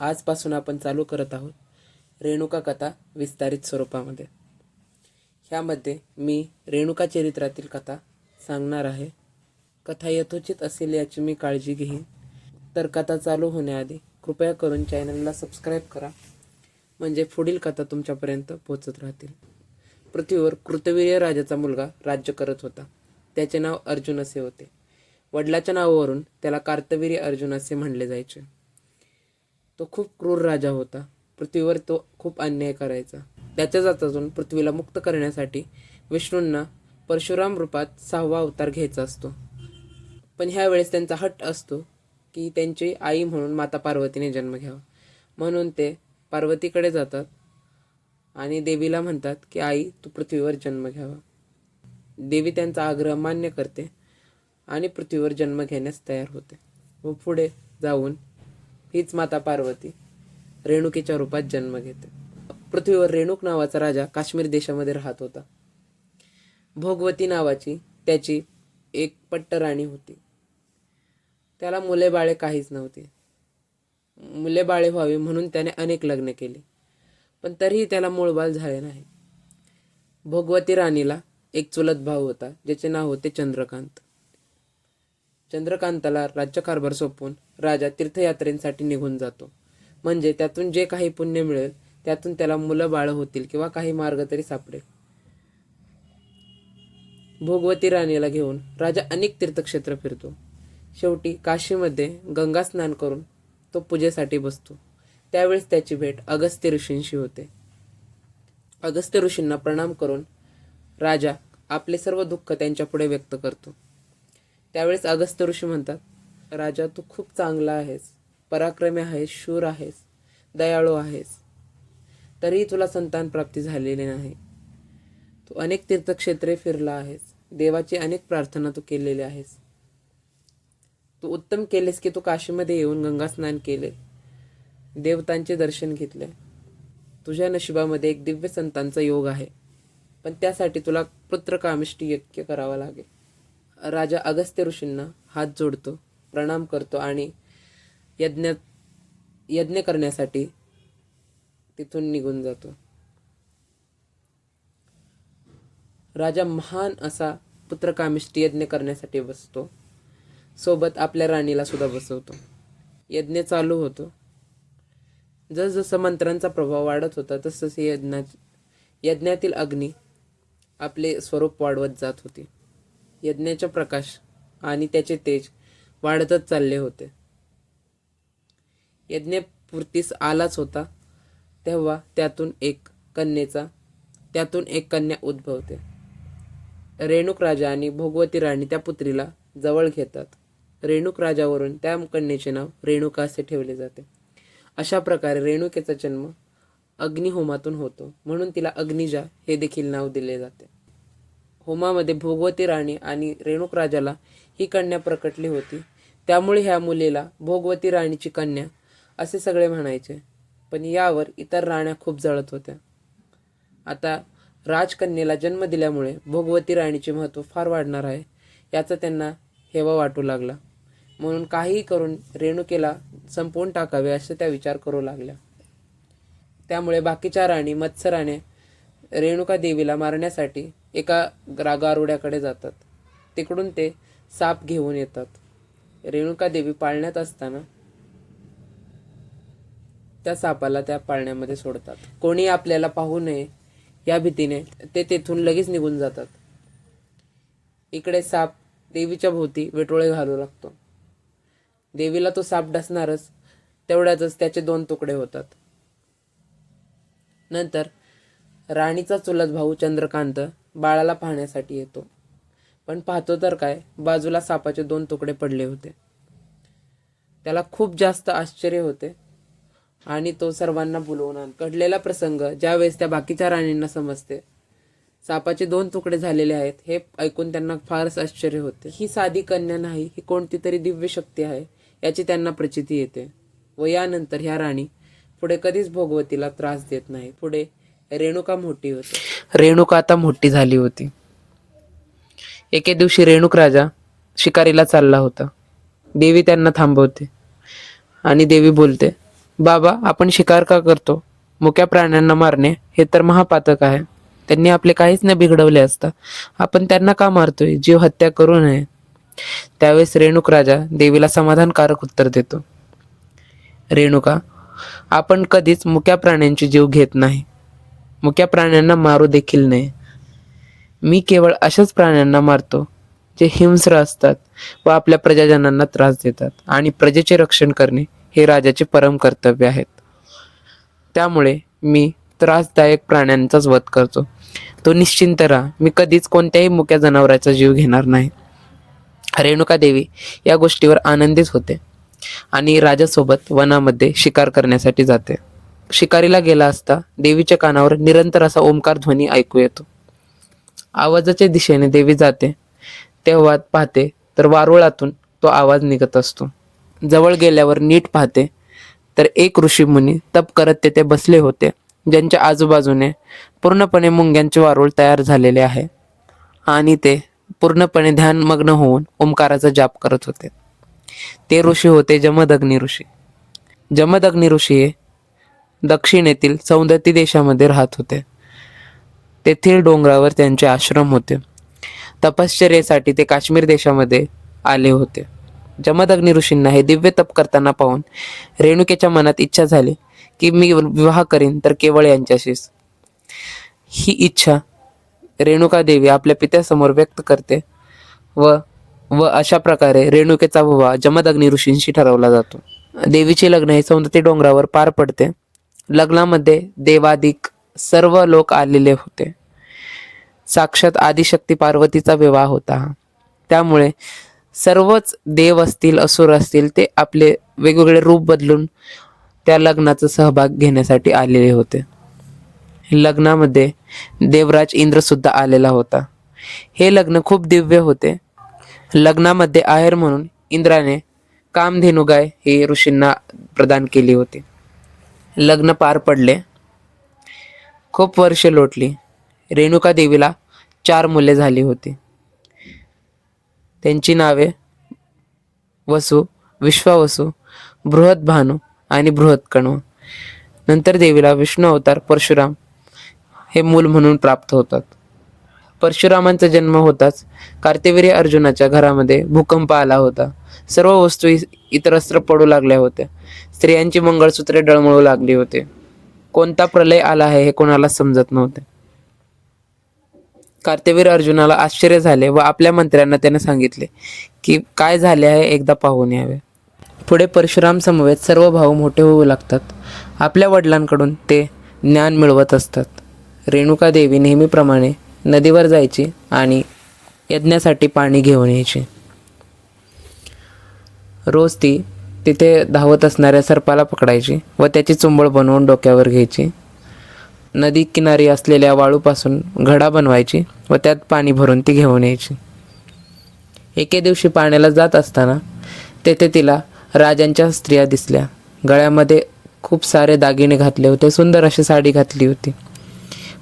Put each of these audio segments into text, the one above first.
आजपासून आपण चालू करत आहोत रेणुका कथा विस्तारित स्वरूपामध्ये. ह्यामध्ये मी रेणुका चरित्रातील कथा सांगणार आहे. कथा यथोचित असेल याची मी काळजी घेईन. तर कथा चालू होण्याआधी कृपया करून चॅनलला सबस्क्राईब करा. म्हणजे पुढील कथा तुमच्यापर्यंत पोहोचत राहतील. पृथ्वीवर कृतवीर्य राजाचा मुलगा राज्य करत होता. त्याचे नाव अर्जुन असे होते. वडिलाच्या नावावरून त्याला कार्तवीर्य अर्जुन असे म्हणले जायचे. तो खूप क्रूर राजा होता. पृथ्वीवर तो खूप अन्याय करायचा. त्याच्या जातातून पृथ्वीला मुक्त करण्यासाठी विष्णूंना परशुराम रूपात सहावा अवतार घ्यायचा असतो. पण ह्यावेळेस त्यांचा हट्ट असतो की त्यांची आई म्हणून माता पार्वतीने जन्म घ्यावा. म्हणून ते पार्वतीकडे जातात आणि देवीला म्हणतात की आई तू पृथ्वीवर जन्म घ्यावा. देवी त्यांचा आग्रह मान्य करते आणि पृथ्वीवर जन्म घेण्यास तयार होते. व पुढे जाऊन हीच माता पार्वती. रेणुकीच्या रूपात जन्म घेते. पृथ्वीवर रेणुक नावाचा राजा काश्मीर देशामध्ये राहत होता. भोगवती नावाची त्याची एक पट्ट राणी होती. त्याला मुले बाळे काहीच नव्हते. मुले बाळे व्हावे म्हणून त्याने अनेक लग्न केली पण तरीही त्याला मूळबाल झाले नाही. भोगवती राणीला एक चुलत भाऊ होता ज्याचे नाव होते चंद्रकांत. चंद्रकांताला राज्यकारभार सोपवून राजा तीर्थयात्रेंसाठी निघून जातो. म्हणजे त्यातून जे काही पुण्य मिळेल त्यातून त्याला मुलं बाळ होतील किंवा काही मार्ग तरी सापडेल. भोगवती राणीला घेऊन राजा अनेक तीर्थक्षेत्र फिरतो. शेवटी काशीमध्ये गंगा स्नान करून तो पूजेसाठी बसतो. त्यावेळेस त्याची भेट अगस्त्य ऋषींशी होते. अगस्त्य ऋषींना प्रणाम करून राजा आपले सर्व दुःख त्यांच्यापुढे व्यक्त करतो. त्यावेळेस अगस्त्य ऋषी म्हणतात राजा तू खूप चांगला आहेस. पराक्रमी आहेस शूर आहेस. दयाळू आहेस. तरीही तुला संतान प्राप्ती झालेली नाही. तू अनेक तीर्थक्षेत्रे फिरला आहेस. देवाची अनेक प्रार्थना तू केलेली आहेस. तू उत्तम केलेस की तू काशीमध्ये येऊन गंगा स्नान केले देवतांचे दर्शन घेतले. तुझ्या नशिबामध्ये एक दिव्य संतांचा योग आहे. पण त्यासाठी तुला पुत्रकामिष्टी यज्ञ करावा लागेल. राजा अगस्त्य ऋषींना हात जोडतो प्रणाम करतो आणि यज्ञ यज्ञ करण्यासाठी तिथून निघून जातो. राजा महान असा पुत्रकामिष्टी यज्ञ करण्यासाठी बसतो. सोबत आपल्या राणीला सुद्धा बसवतो. यज्ञ चालू होतो. जसजसं मंत्रांचा प्रभाव वाढत होता तसतसे यज्ञा यज्ञातील अग्नी आपले स्वरूप वाढवत जात होती. यज्ञाचा प्रकाश आणि त्याचे तेज वाढतच चालले होते. यज्ञपूर्तीस आलाच होता तेव्हा त्यातून एक कन्येचा त्यातून एक कन्या उद्भवते. रेणुक राजा आणि भोगवती राणी त्या पुत्रीला जवळ घेतात. रेणुक राजावरून त्या कन्येचे नाव रेणुका असे ठेवले जाते. अशा प्रकारे रेणुकेचा जन्म अग्निहोमातून होतो म्हणून तिला अग्निजा हे देखील नाव दिले जाते. होमामध्ये भोगवती राणी आणि रेणुक राजाला ही कन्या प्रकटली होती. त्यामुळे ह्या मुलीला भोगवती राणीची कन्या असे सगळे म्हणायचे. पण यावर इतर राण्या खूप जळत होत्या. आता राजकन्येला जन्म दिल्यामुळे भोगवती राणीचे महत्त्व फार वाढणार आहे याचा त्यांना हेवा वाटू लागला. म्हणून काहीही करून रेणुकेला संपवून टाकावे असे त्या विचार करू लागल्या. त्यामुळे बाकीच्या राणी मत्सराने रेणुका देवीला मारण्यासाठी एका रागारुड्याकडे जातात. तिकडून ते साप घेऊन येतात. रेणुका देवी पाळण्यात असताना त्या सापाला त्या पाळण्यामध्ये सोडतात. कोणी आपल्याला पाहू नये या भीतीने ते तेथून लगेच निघून जातात. इकडे साप देवीच्या भोवती वेटोळे घालू लागतो. देवीला तो साप डसणारच तेवढ्यातच त्याचे दोन तुकडे होतात. नंतर राणीचा चुलत भाऊ चंद्रकांत बाळाला पाहण्यासाठी येतो. पण पाहतो तर काय बाजूला सापाचे दोन तुकडे पडले होते. त्याला खूप जास्त आश्चर्य होते आणि तो सर्वांना बोलवून आण. घडलेला प्रसंग ज्यावेळेस त्या बाकीच्या राणींना समजते सापाचे दोन तुकडे झालेले आहेत हे ऐकून त्यांना फारच आश्चर्य होते. ही साधी कन्या नाही ही कोणती तरी दिव्य शक्ती आहे याची त्यांना प्रचिती येते. व यानंतर ह्या राणी पुढे कधीच भोगवतीला त्रास देत नाही. पुढे रेणुका मोठी होती. रेणुका आता मोठी झाली होती. एके दिवशी रेणुक राजा शिकारीला चालला होता. देवी त्यांना थांबवते आणि देवी बोलते बाबा आपण शिकार का करतो? मुक्या प्राण्यांना मारणे हे तर महापातक आहे. त्यांनी आपले काहीच न बिघडवले असता आपण त्यांना का मारतोय? जीव हत्या करू नये. त्यावेळेस रेणुक राजा देवीला समाधानकारक उत्तर देतो. रेणुका आपण कधीच मुक्या प्राण्यांची जीव घेत नाही. मुक्या प्राण्यांना मारू देखील नाही मी केवळ अशाच प्राण्यांना मारतो जे हिंस्र असतात व आपल्या प्रजाजनांना त्रास देतात आणि प्रजेचे रक्षण करणे हे राजाचे परम कर्तव्य आहेत. त्यामुळे मी त्रासदायक प्राण्यांचाच वध करतो. तो निश्चिंत राहा. मी कधीच कोणत्याही मुक्या जनावराचा जीव घेणार नाही. रेणुका देवी या गोष्टीवर आनंदित होते आणि राजासोबत वनामध्ये शिकार करण्यासाठी जाते. शिकारीला गेला असता देवीच्या कानावर निरंतर असा ओंकार ध्वनी ऐकू येतो. आवाजाच्या दिशेने देवी जाते. तेव्हा पाहते तर वारुळातून तो आवाज निघत असतो. जवळ गेल्यावर नीट पाहते तर एक ऋषी मुनी तप करत तेथे बसले होते ज्यांच्या आजूबाजूने पूर्णपणे मुंग्यांचे वारुळ तयार झालेले आहे. आणि ते पूर्णपणे ध्यानमग्न होऊन ओंकाराचा जाप करत होते. ते ऋषी होते जमदग्नी ऋषी. जमदग्नी ऋषी हे दक्षिणेतील सौंदती देशामध्ये राहत होते. तेथील डोंगरावर त्यांचे आश्रम होते. तपश्चर्येसाठी ते काश्मीर देशामध्ये आले होते. जमदग्नी ऋषींना हे दिव्य तप करताना पाहून रेणुकेच्या मनात इच्छा झाली की मी विवाह करीन तर केवळ यांच्याशीच. ही इच्छा रेणुका देवी आपल्या पित्यासमोर व्यक्त करते व व अशा प्रकारे रेणुकेचा विवाह जमदग्नी ऋषींशी ठरवला जातो. देवीचे लग्न हे सौंदती डोंगरावर पार पडते. लग्नामध्ये देवादिक सर्व लोक आलेले होते. साक्षात आदिशक्ती पार्वतीचा विवाह होता. त्यामुळे सर्वच देव असतील असुर असतील ते आपले वेगवेगळे रूप बदलून त्या लग्नाचा सहभाग घेण्यासाठी आलेले होते. लग्नामध्ये देवराज इंद्र सुद्धा आलेला होता. हे लग्न खूप दिव्य होते. लग्नामध्ये आहेर म्हणून इंद्राने कामधेनुगाय हे ही ऋषींना प्रदान केली होती. लग्न पार पडले. खूप वर्ष लोटली. रेणुका देवीला चार मुले झाली होती. त्यांची नावे वसु विश्वावसू बृहत भानू आणि बृहत कणू. नंतर देवीला विष्णू अवतार परशुराम हे मूल म्हणून प्राप्त होतात. परशुरामांचा जन्म होताच कार्तिवीर्य अर्जुनाच्या घरामध्ये भूकंप आला होता. सर्व वस्तू इतरस्त्र पडू लागल्या होत्या. स्त्रियांची मंगळसूत्रे डळमळू लागली होते. कोणता प्रलय आला आहे हे कोणाला समजत नव्हते. कार्तिवीर अर्जुनाला आश्चर्य झाले व आपल्या मंत्र्यांना त्याने सांगितले की काय झाले आहे एकदा पाहून यावे. पुढे परशुराम समवेत सर्व भाऊ मोठे होऊ लागतात. आपल्या वडिलांकडून ते ज्ञान मिळवत असतात. रेणुका देवी नेहमीप्रमाणे नदीवर जायची आणि यज्ञासाठी पाणी घेऊन यायची. रोज ती तिथे धावत असणाऱ्या सर्पाला पकडायची व त्याची चुंबळ बनवून डोक्यावर घ्यायची. नदी किनारी असलेल्या वाळूपासून घडा बनवायची व त्यात पाणी भरून ती घेऊन यायची. एके दिवशी पाण्याला जात असताना तेथे तिला राजांच्या स्त्रिया दिसल्या. गळ्यामध्ये खूप सारे दागिने घातले होते सुंदर अशी साडी घातली होती.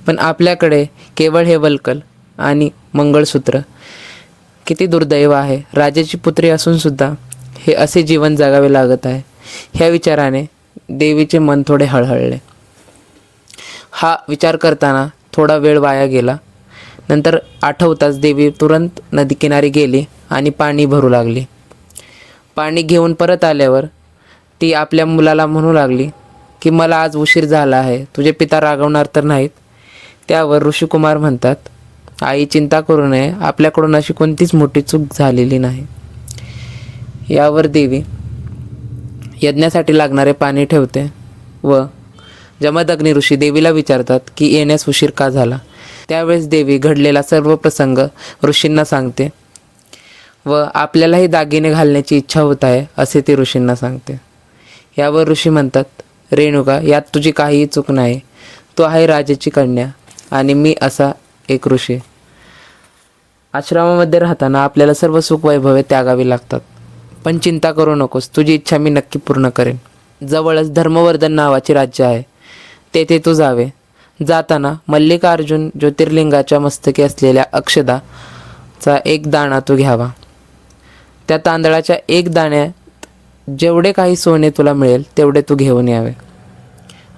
पण आपल्याकडे केवळ हे वल्कल आणि मंगळसूत्र. किती दुर्दैव आहे. राजाची पुत्री असूनसुद्धा हे असे जीवन जगावे लागत आहे. ह्या विचाराने देवीचे मन थोडे हळहळले. हा विचार करताना थोडा वेळ वाया गेला. नंतर आठवताच देवी तुरंत नदीकिनारी गेली आणि पाणी भरू लागली. पाणी घेऊन परत आल्यावर ती आपल्या मुलाला म्हणू लागली की मला आज उशीर झाला आहे. तुझे पिता रागवणार तर नाहीत. त्यावर ऋषिकुमार म्हणतात आई चिंता करू नये. आपल्याकडून अशी कोणतीच मोठी चूक झालेली नाही. यावर देवी यज्ञासाठी लागणारे पाणी ठेवते व जमदग्नी ऋषी देवीला विचारतात की येण्यास उशीर का झाला? त्यावेळेस देवी घडलेला सर्व प्रसंग ऋषींना सांगते व आपल्यालाही दागिने घालण्याची इच्छा होत आहे असे ती ऋषींना सांगते. यावर ऋषी म्हणतात रेणुका यात तुझी काहीही चूक नाही. तो आहे राजाची कन्या आणि मी असा एक ऋषी. आश्रमामध्ये राहताना आपल्याला सर्व सुख वैभवे त्यागावी लागतात. पण चिंता करू नकोस. तुझी इच्छा मी नक्की पूर्ण करेन. जवळच धर्मवर्धन नावाचे राज्य आहे. तेथे तू जावे. जाताना मल्लिकार्जुन ज्योतिर्लिंगाच्या मस्तकी असलेल्या अक्षदाचा एक दाणा तू घ्यावा. त्या तांदळाच्या एक दाण्यात जेवढे काही सोने तुला मिळेल तेवढे तू घेऊन यावे.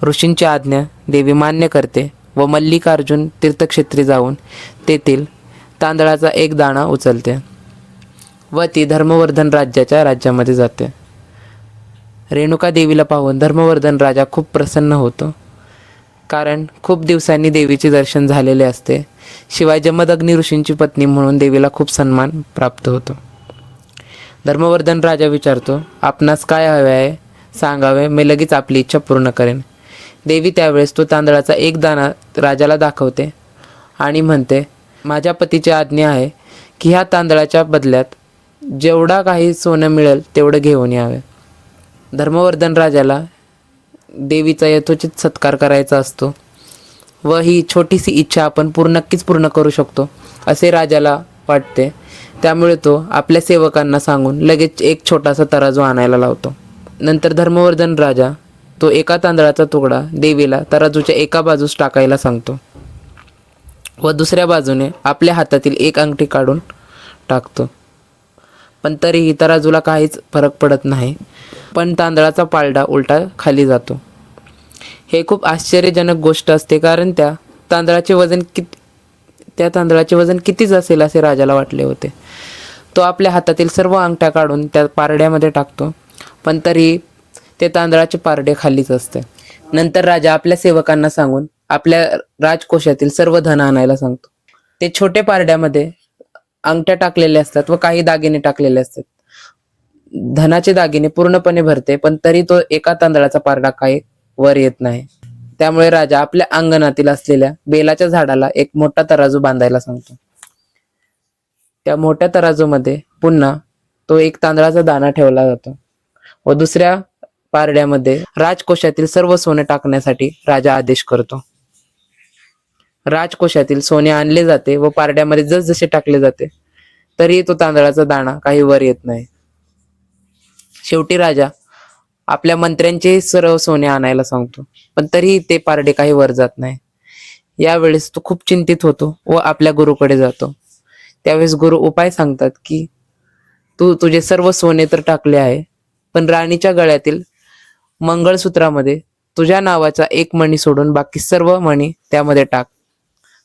ऋषींची आज्ञा देवी मान्य करते व मल्लिकार्जुन तीर्थक्षेत्री जाऊन तेथील तांदळाचा एक दाणा उचलते. व ती धर्मवर्धन राज्याच्या राज्यामध्ये जाते. रेणुका देवीला पाहून धर्मवर्धन राजा खूप प्रसन्न होतो. कारण खूप दिवसांनी देवीचे दर्शन झालेले असते. शिवाय जमदग्नी ऋषींची पत्नी म्हणून देवीला खूप सन्मान प्राप्त होतो. धर्मवर्धन राजा विचारतो आपणास काय हवे आहे? सांगावे मी लगेच आपली इच्छा पूर्ण करेन. देवी त्यावेळेस तो तांदळाचा एक दाना राजाला दाखवते आणि म्हणते माझ्या पतीची आज्ञा आहे की ह्या तांदळाच्या बदल्यात जेवढा काही सोनं मिळेल तेवढं घेऊन यावे. धर्मवर्धन राजाला देवीचा यथोचित सत्कार करायचा असतो व ही छोटीशी इच्छा आपण पूर्ण नक्कीच पूर्ण करू शकतो असे राजाला वाटते. त्यामुळे तो आपल्या सेवकांना सांगून लगेच एक छोटासा तराजू आणायला लावतो. नंतर धर्मवर्धन राजा तो एका तांदळाचा तुकडा देवीला तराजूच्या एका बाजूस टाकायला सांगतो व दुसऱ्या बाजूने आपल्या हातातील एक अंगठी काढून टाकतो. पण तरीही तराजूला काहीच फरक पडत नाही. पण तांदळाचा पालडा उलटा खाली जातो. हे खूप आश्चर्यजनक गोष्ट असते कारण त्या तांदळाचे वजन कित त्या तांदळाचे वजन कितीच असेल असे राजाला वाटले होते. तो आपल्या हातातील सर्व अंगठ्या काढून त्या पारड्यामध्ये टाकतो. पण तरी ते तांदळाचे पारडे खालीच असते. नंतर राजा आपल्या सेवकांना सांगून आपल्या राजकोशातील सर्व धन आणायला सांगतो. ते छोटे पारड्यामध्ये अंगठ्या टाकलेले असतात व काही दागिने टाकलेले असतात. धनाचे दागिने पूर्णपणे भरते पण तरी तो एका तांदळाचा पारडा काही वर येत नाही. त्यामुळे राजा आपल्या अंगणातील असलेल्या बेलाच्या झाडाला एक मोठा तराजू बांधायला सांगतो. त्या मोठ्या तराजूमध्ये पुन्हा तो एक तांदळाचा दाणा ठेवला जातो व दुसऱ्या पारड्यामध्ये राजकोशातील सर्व सोने टाकण्यासाठी राजा आदेश करतो. राजकोशातील सोने आणले जाते व पारड्यामध्ये जसजसे टाकले जाते तरी तो तांदळाचा दाणा काही वर येत नाही. शेवटी राजा आपल्या मंत्र्यांचे सर्व सोने आणायला सांगतो पण तरीही ते पारडे काही वर जात नाही. यावेळेस तो खूप चिंतित होतो व आपल्या गुरुकडे जातो. त्यावेळेस गुरु उपाय सांगतात की तू तुझे सर्व सोने तर टाकले आहे पण राणीच्या गळ्यातील मंगळसूत्रामध्ये तुझ्या नावाचा एक मणी सोडून बाकी सर्व मणी त्यामध्ये टाक.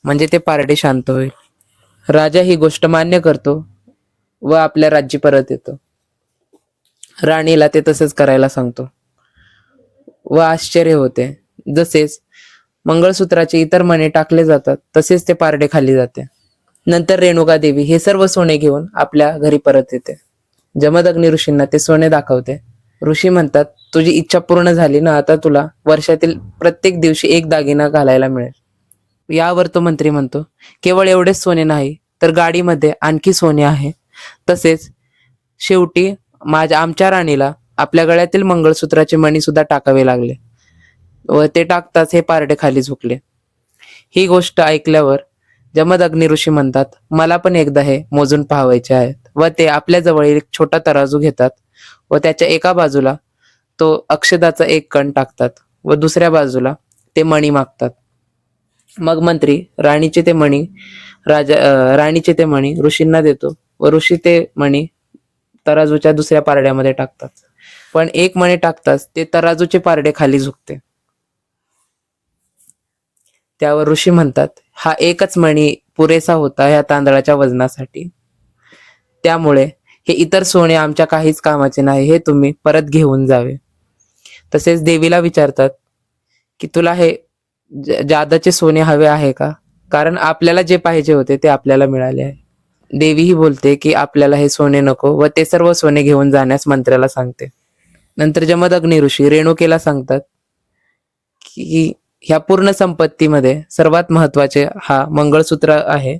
म्हणजे ते पारडे शांत होईल. राजा ही गोष्ट मान्य करतो व आपल्या राज्य परत येतो. राणीला ते तसेच करायला सांगतो. व आश्चर्य होते. जसेच मंगळसूत्राचे इतर मणे टाकले जातात तसेच ते पारडे खाली जाते. नंतर रेणुका देवी हे सर्व सोने घेऊन आपल्या घरी परत येते. जमदग्नी ऋषींना ते सोने दाखवते. ऋषी म्हणतात तुझी इच्छा पूर्ण झाली ना आता तुला वर्षातील प्रत्येक दिवशी एक दागिना घालायला मिळेल. यावर तो मंत्री म्हणतो केवळ एवढेच सोने नाही तर गाडीमध्ये आणखी सोने आहे. तसेच शेवटी माझ्या आमच्या राणीला आपल्या गळ्यातील मंगळसूत्राचे मणी सुद्धा टाकावे लागले व ते टाकताच हे पारडे खाली झुकले. ही गोष्ट ऐकल्यावर जमद ऋषी म्हणतात मला पण एकदा हे मोजून पाहावायचे आहेत. व ते आपल्या जवळील एक छोटा तराजू घेतात व त्याच्या एका बाजूला तो अक्षदाचा एक कण टाकतात व दुसऱ्या बाजूला ते मणी मागतात. मग मंत्री राणीचे ते मणी राजा राणीचे ते मणी ऋषींना देतो व ऋषी ते मणी तराजूच्या दुसऱ्या पारड्यामध्ये टाकतात. पण एक मणी टाकताच ते तराजूचे पारडे खाली झुकते. त्यावर ऋषी म्हणतात हा एकच मणी पुरेसा होता ह्या तांदळाच्या वजनासाठी. त्यामुळे हे इतर सोने आमच्या काहीच कामाचे नाही हे तुम्ही परत घेऊन जावे. तसेच देवीला विचारतात की तुला हे जादाचे सोने हवे आहे का? कारण आपल्याला जे पाहिजे होते ते आपल्याला मिळाले आहे. देवीही बोलते की आपल्याला हे सोने नको व ते सर्व सोने घेऊन जाण्यास मंत्र्याला सांगते. नंतर जमदग्नी ऋषी रेणुकेला सांगतात की ह्या पूर्ण संपत्तीमध्ये सर्वात महत्त्वाचे हा मंगळसूत्र आहे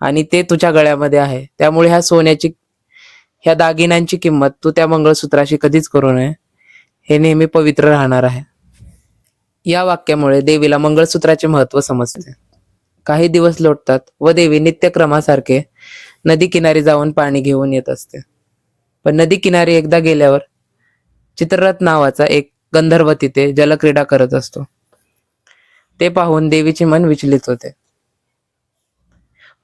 आणि ते तुझ्या गळ्यामध्ये आहे. त्यामुळे ह्या सोन्याची ह्या दागिन्यांची किंमत तू त्या मंगळसूत्राशी कधीच करू नये. हे नेहमी पवित्र राहणार आहे. या वाक्यामुळे देवीला मंगळसूत्राचे महत्त्व समजते. काही दिवस लोटतात व देवी नित्यक्रमासारखे नदी किनारी जाऊन पाणी घेऊन येत असते. पण नदी किनारी एकदा गेल्यावर चित्ररथ नावाचा एक गंधर्व तिथे जलक्रीडा करत असतो. ते पाहून देवीचे मन विचलित होते.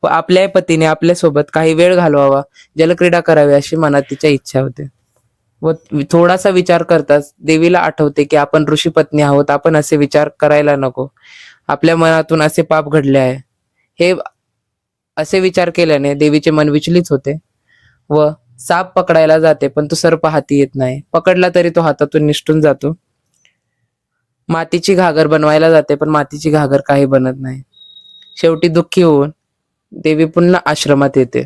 व आपल्या पतीने आपल्यासोबत काही वेळ घालवावा जलक्रीडा करावी अशी मनात तिच्या इच्छा होते. व थोडासा विचार करताच देवीला आठवते की आपण ऋषीपत्नी आहोत आपण असे विचार करायला नको. आपल्या मनातून असे पाप घडले आहे. हे असे विचार केल्याने देवीचे मन विचलित होते व साप पकडायला जाते पण तो सर्प हाती येत नाही. पकडला तरी तो हातातून निष्ठून जातो. मातीची घागर बनवायला जाते पण मातीची घागर काही बनत नाही. शेवटी दुःखी होऊन देवी पुन्हा आश्रमात येते.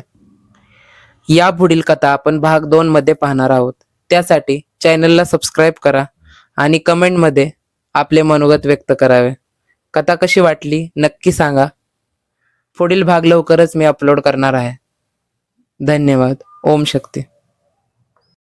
या पुढील कथा आपण भाग दोन मध्ये पाहणार आहोत. त्यासाठी चॅनलला सबस्क्राईब करा आणि कमेंटमध्ये आपले मनोगत व्यक्त करावे. कथा कशी वाटली नक्की सांगा. पुढील भाग लवकरच मी अपलोड करणार आहे. धन्यवाद. ओम शक्ती.